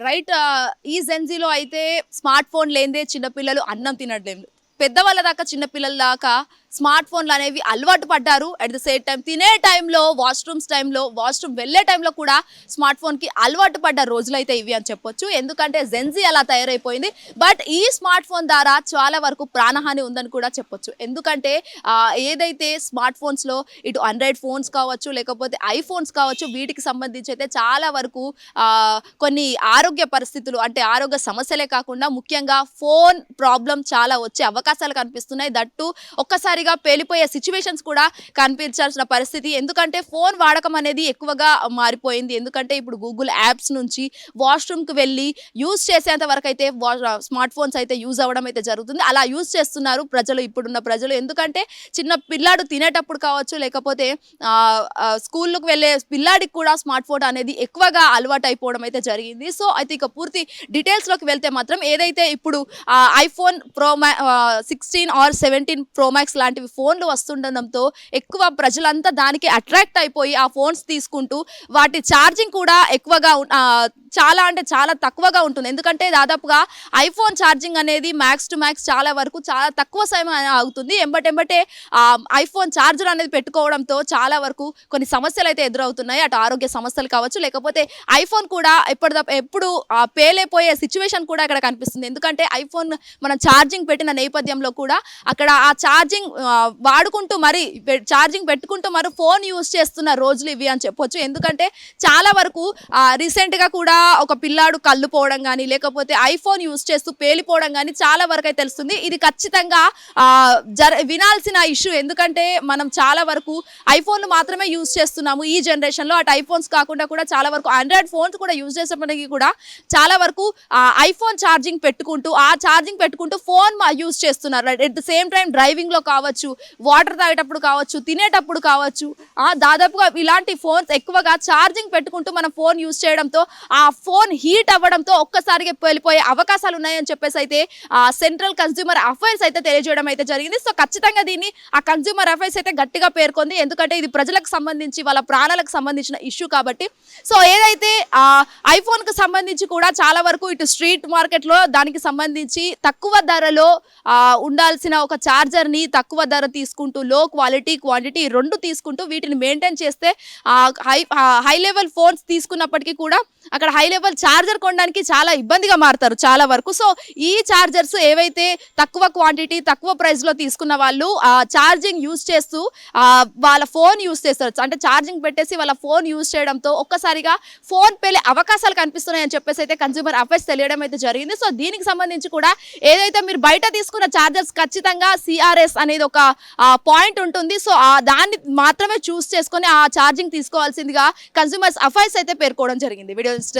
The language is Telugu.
రైట్ ఈ జెన్జీలో అయితే స్మార్ట్ ఫోన్ లేనిదే చిన్నపిల్లలు అన్నం తినట్లేదు పెద్దవాళ్ళ దాకా చిన్నపిల్లల దాకా స్మార్ట్ ఫోన్లు అనేవి అలవాటు పడ్డారు. అట్ ద సేమ్ టైం తినే టైంలో వాష్రూమ్స్ టైంలో వాష్రూమ్ వెళ్ళే టైంలో కూడా స్మార్ట్ ఫోన్కి అలవాటు పడ్డ రోజులైతే ఇవి అని చెప్పొచ్చు. ఎందుకంటే జెన్జీ అలా తయారైపోయింది. బట్ ఈ స్మార్ట్ ఫోన్ ద్వారా చాలా వరకు ప్రాణహాని ఉందని కూడా చెప్పొచ్చు. ఎందుకంటే ఏదైతే స్మార్ట్ ఫోన్స్లో ఇటు ఆండ్రాయిడ్ ఫోన్స్ కావచ్చు లేకపోతే ఐఫోన్స్ కావచ్చు వీటికి సంబంధించి అయితే చాలా వరకు కొన్ని ఆరోగ్య పరిస్థితులు అంటే ఆరోగ్య సమస్యలే కాకుండా ముఖ్యంగా ఫోన్ ప్రాబ్లం చాలా వచ్చే అవకాశాలు కనిపిస్తున్నాయి. దట్టు ఒక్కసారిగా పేలిపోయే సిచ్యువేషన్స్ కూడా కనిపించాల్సిన పరిస్థితి. ఎందుకంటే ఫోన్ వాడకం అనేది ఎక్కువగా మారిపోయింది. ఎందుకంటే ఇప్పుడు గూగుల్ యాప్స్ నుంచి వాష్రూమ్కి వెళ్ళి యూజ్ చేసేంత వరకు అయితే స్మార్ట్ ఫోన్స్ అయితే యూజ్ అవ్వడం అయితే జరుగుతుంది. అలా యూజ్ చేస్తున్నారు ప్రజలు ఇప్పుడున్న ప్రజలు. ఎందుకంటే చిన్న పిల్లాడు తినేటప్పుడు కావచ్చు లేకపోతే ఆ, వెళ్ళే పిల్లాడికి కూడా స్మార్ట్ ఫోన్ అనేది ఎక్కువగా అలవాటు అయిపోవడం అయితే జరిగింది. సో అయితే ఇక పూర్తి డీటెయిల్స్లోకి వెళ్తే మాత్రం ఏదైతే ఇప్పుడు ఐఫోన్ ప్రో మ్యా sixteen or seventeen pro max లాంటివి ఫోన్లు వస్తుండడంతో ఎక్కువ ప్రజలంతా దానికి అట్రాక్ట్ అయిపోయి ఆ ఫోన్స్ తీసుకుంటూ వాటి ఛార్జింగ్ కూడా ఎక్కువగా చాలా అంటే చాలా తక్కువగా ఉంటుంది. ఎందుకంటే దాదాపుగా ఐఫోన్ ఛార్జింగ్ అనేది మ్యాక్స్ టు మ్యాక్స్ చాలా వరకు చాలా తక్కువ సమయం అవుతుంది ఆగుతుంది. ఎంబటెంబటే ఐఫోన్ ఛార్జర్ అనేది పెట్టుకోవడంతో చాలా వరకు కొన్ని సమస్యలు అయితే ఎదురవుతున్నాయి. అటు ఆరోగ్య సమస్యలు కావచ్చు లేకపోతే ఐఫోన్ కూడా ఎప్పటిద ఎప్పుడు పేలేపోయే పేలైపోయే సిచ్యువేషన్ కూడా ఇక్కడ కనిపిస్తుంది. ఎందుకంటే ఐఫోన్ మనం ఛార్జింగ్ పెట్టిన నేపథ్యంలో కూడా అక్కడ ఆ ఛార్జింగ్ వాడుకుంటూ మరి ఛార్జింగ్ పెట్టుకుంటూ మరి ఫోన్ యూజ్ చేస్తున్న రోజులు ఇవి అని చెప్పొచ్చు. ఎందుకంటే చాలా వరకు రీసెంట్గా కూడా ఒక పిల్లాడు కళ్ళు పోవడం కానీ లేకపోతే ఐఫోన్ యూస్ చేస్తూ పేలిపోవడం కానీ చాలా వరకు అయితే తెలుస్తుంది. ఇది ఖచ్చితంగా జర వినాల్సిన ఇష్యూ. ఎందుకంటే మనం చాలా వరకు ఐఫోన్లు మాత్రమే యూజ్ చేస్తున్నాము ఈ జనరేషన్లో. అటు ఐఫోన్స్ కాకుండా కూడా చాలా వరకు ఆండ్రాయిడ్ ఫోన్స్ కూడా యూజ్ చేసేప్పటికీ కూడా చాలా వరకు ఐఫోన్ ఛార్జింగ్ పెట్టుకుంటూ ఆ ఛార్జింగ్ పెట్టుకుంటూ ఫోన్ యూజ్ చేస్తున్నారు. ఎట్ ద సేమ్ టైం డ్రైవింగ్లో కావచ్చు వాటర్ తాగేటప్పుడు కావచ్చు తినేటప్పుడు కావచ్చు దాదాపుగా ఇలాంటి ఫోన్స్ ఎక్కువగా ఛార్జింగ్ పెట్టుకుంటూ మనం ఫోన్ యూజ్ చేయడంతో ఆ ఫోన్ హీట్ అవ్వడంతో ఒక్కసారిగా వెళ్ళిపోయే అవకాశాలు ఉన్నాయని చెప్పేసి అయితే సెంట్రల్ కన్స్యూమర్ అఫైర్స్ అయితే తెలియజేయడం అయితే జరిగింది. సో ఖచ్చితంగా దీన్ని ఆ కన్స్యూమర్ అఫైర్స్ అయితే గట్టిగా పేర్కొంది. ఎందుకంటే ఇది ప్రజలకు సంబంధించి వాళ్ళ ప్రాణాలకు సంబంధించిన ఇష్యూ కాబట్టి. సో ఏదైతే ఆ ఐఫోన్కి సంబంధించి కూడా చాలా వరకు ఇటు స్ట్రీట్ మార్కెట్లో దానికి సంబంధించి తక్కువ ధరలో ఉండాల్సిన ఒక ఛార్జర్ని తక్కువ ధర తీసుకుంటూ లో క్వాలిటీ క్వాంటిటీ రెండు తీసుకుంటూ వీటిని మెయింటైన్ చేస్తే హై హై లెవెల్ ఫోన్స్ తీసుకున్నప్పటికీ కూడా అక్కడ హై లెవెల్ ఛార్జర్ కొనడానికి చాలా ఇబ్బందిగా మారుతారు చాలా వరకు. సో ఈ ఛార్జర్స్ ఏవైతే తక్కువ క్వాంటిటీ తక్కువ ప్రైస్లో తీసుకున్న వాళ్ళు ఆ ఛార్జింగ్ యూజ్ చేస్తూ వాళ్ళ ఫోన్ యూజ్ చేస్తారు. అంటే ఛార్జింగ్ పెట్టేసి వాళ్ళ ఫోన్ యూస్ చేయడంతో ఒక్కసారిగా ఫోన్ పేలే అవకాశాలు కనిపిస్తున్నాయని చెప్పేసి అయితే కన్స్యూమర్ అఫైర్స్ తెలియడం అయితే జరిగింది. సో దీనికి సంబంధించి కూడా ఏదైతే మీరు బయట తీసుకున్న ఛార్జర్స్ ఖచ్చితంగా సిఆర్ఎస్ అనేది ఒక పాయింట్ ఉంటుంది. సో ఆ దాన్ని మాత్రమే చూస్ చేసుకొని ఆ ఛార్జింగ్ తీసుకోవాల్సిందిగా కన్స్యూమర్స్ అఫైర్స్ అయితే పేర్కోవడం జరిగింది. వీడియో